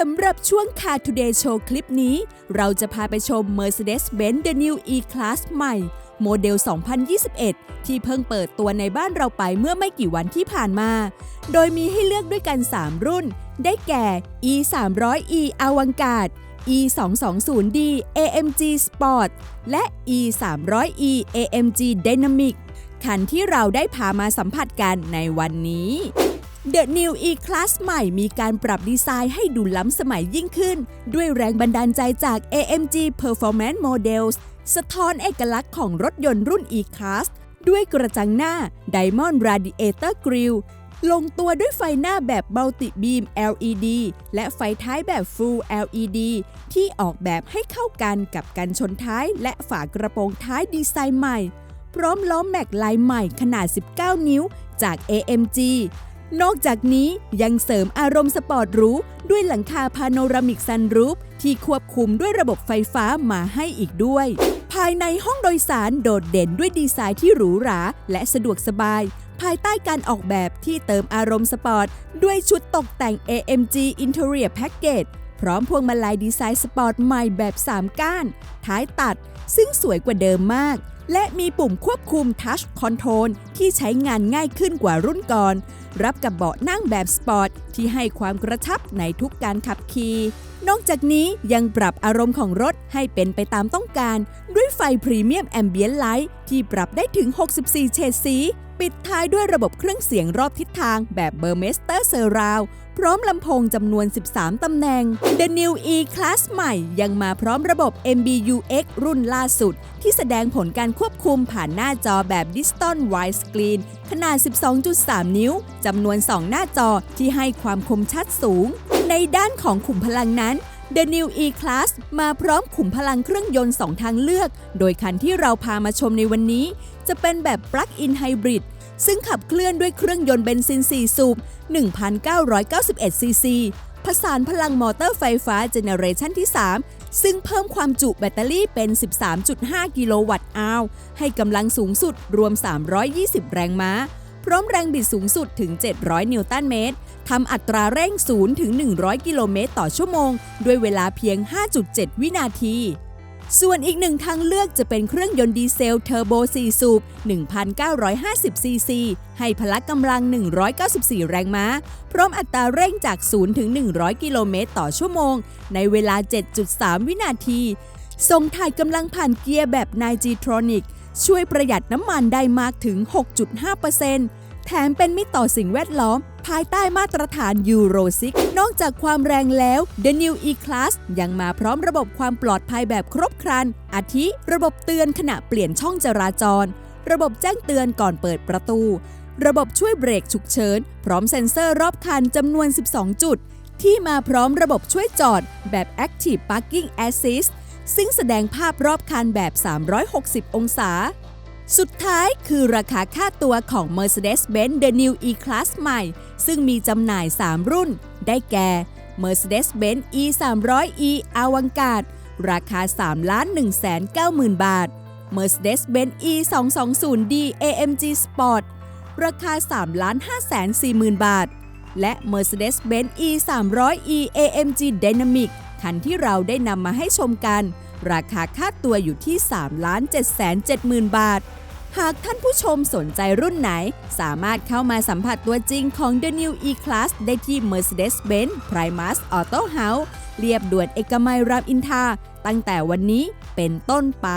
สำหรับช่วง Car Today Show คลิปนี้ เราจะพาไปชม Mercedes-Benz The New E-Class ใหม่ โมเดล 2021 ที่เพิ่งเปิดตัวในบ้านเราไปเมื่อไม่กี่วันที่ผ่านมา โดยมีให้เลือกด้วยกัน 3 รุ่น ได้แก่ E 3 0 0 E Avantgarde E 2 2 0 D AMG Sport และ E 3 0 0 E AMG Dynamic คันที่เราได้พามาสัมผัสกันในวันนี้ The New E-Class ใหม่มีการปรับดีไซน์ให้ดูล้ำสมัยยิ่งขึ้น ด้วยแรงบันดาลใจจาก AMG Performance Models สะท้อนเอกลักษณ์ของรถยนต์รุ่น E-Class ด้วยกระจังหน้า Diamond Radiator Grille ลงตัวด้วยไฟหน้าแบบ Multi Beam LED และไฟท้ายแบบ Full LED ที่ออกแบบให้เข้ากันกับกันชนท้ายและฝากระโปรงท้ายดีไซน์ใหม่ พร้อมล้อแม็กลายใหม่ขนาด 19 นิ้วจาก AMG นอกจากนี้ยังเสริมอารมณ์สปอร์ตหรูด้วยหลังคาพาโนรามิกซันรูฟที่ควบคุมด้วยระบบไฟฟ้ามาให้อีกด้วย ภายในห้องโดยสารโดดเด่นด้วยดีไซน์ที่หรูหราและสะดวกสบาย ภายใต้การออกแบบที่เติมอารมณ์สปอร์ต ด้วยชุดตกแต่ง AMG Interior Package พร้อมพวงมาลัยดีไซน์สปอร์ตใหม่แบบ 3 ก้าน ท้ายตัด ซึ่งสวยกว่าเดิมมาก และมีปุ่มควบคุม Touch Control ที่ใช้งานง่ายขึ้นกว่ารุ่นก่อน รับกับเบาะนั่งแบบสปอร์ตที่ให้ความกระชับในทุกการขับขี่นอกจากนี้ยังปรับอารมณ์ของรถให้เป็นไปตามต้องการ ด้วยไฟพรีเมียมแอมเบียนไลท์ที่ปรับได้ถึง 64 เฉดสี ปิดท้ายด้วยระบบเครื่องเสียงรอบทิศทางแบบเบอร์เมสเตอร์เซอร์ราวพร้อมลำโพงจำนวน 13 ตำแหน่ง The New E Class ใหม่ยังมาพร้อมระบบ MBUX รุ่นล่าสุด ที่แสดงผลการควบคุมผ่านหน้าจอแบบ Distant Widescreen ขนาด 12.3 นิ้ว จำนวน 2 หน้าจอที่ให้ความคมชัดสูง ในด้านของขุมพลังนั้น The New E-Class มาพร้อมขุมพลังเครื่องยนต์2ทางเลือก โดยคันที่เราพามาชมในวันนี้ จะเป็นแบบ Plug-in Hybrid ซึ่งขับเคลื่อนด้วยเครื่องยนต์เบนซิน 4 สูบ 1,991 ซีซีผสานพลังมอเตอร์ไฟฟ้าเจเนเรชันที่ 3 ซึ่งเพิ่มความจุแบตเตอรี่เป็น 13.5 กิโลวัตต์อาวให้กำลังสูงสุดรวม 320 แรงม้า พร้อมแรงบิดสูงสุดถึง 700 นิวตันเมตรทำอัตราเร่ง 0 ถึง 100 กิโลเมตรต่อชั่วโมง ด้วยเวลาเพียง 5.7 วินาที ส่วนอีกหนึ่งทางเลือกจะเป็นเครื่องยนต์ดีเซลเทอร์โบ4สูบ 1,950 ซีซี ให้พละกำลัง 194 แรงม้า พร้อมอัตราเร่งจาก 0 ถึง 100 กิโลเมตรต่อชั่วโมง ในเวลา 7.3 วินาที ส่งถ่ายกำลังผ่านเกียร์แบบไนจีทรอนิก ช่วยประหยัดน้ำมันได้มากถึง 6.5%แถมเป็นมิตรต่อสิ่งแวดล้อม ภายใต้มาตรฐานยูโร6นอกจากความแรงแล้ว The New E-Class ยังมาพร้อมระบบความปลอดภัยแบบครบครัน อาทิ ระบบเตือนขณะเปลี่ยนช่องจราจร ระบบแจ้งเตือนก่อนเปิดประตู ระบบช่วยเบรกฉุกเฉิน พร้อมเซ็นเซอร์รอบคันจำนวน 12 จุด ที่มาพร้อมระบบช่วยจอดแบบ Active Parking Assist ซึ่งแสดงภาพรอบคันแบบ 360 องศา สุดท้ายคือราคาค่าตัวของ Mercedes-Benz The New E-Class ใหม่ ซึ่งมีจำหน่าย 3 รุ่น ได้แก่ Mercedes-Benz E 3 0 0 E Avantgarde ราคา 3 1 9 0 0 0 0 บาท Mercedes-Benz E 2 2 0 D AMG Sport ราคา 3 5 4 0 0 0 0 บาท และ Mercedes-Benz E 3 0 0 E AMG Dynamic คันที่เราได้นำมาให้ชมกัน ราคาค่าตัวอยู่ที่ 3 7 7 0 0 0 บาท หากท่านผู้ชมสนใจรุ่นไหน สามารถเข้ามาสัมผัสตัวจริงของ The New E-Class ได้ที่ Mercedes-Benz Primus Auto House เรียบด่วนเอกมัยรามอินทราตั้งแต่วันนี้เป็นต้นไป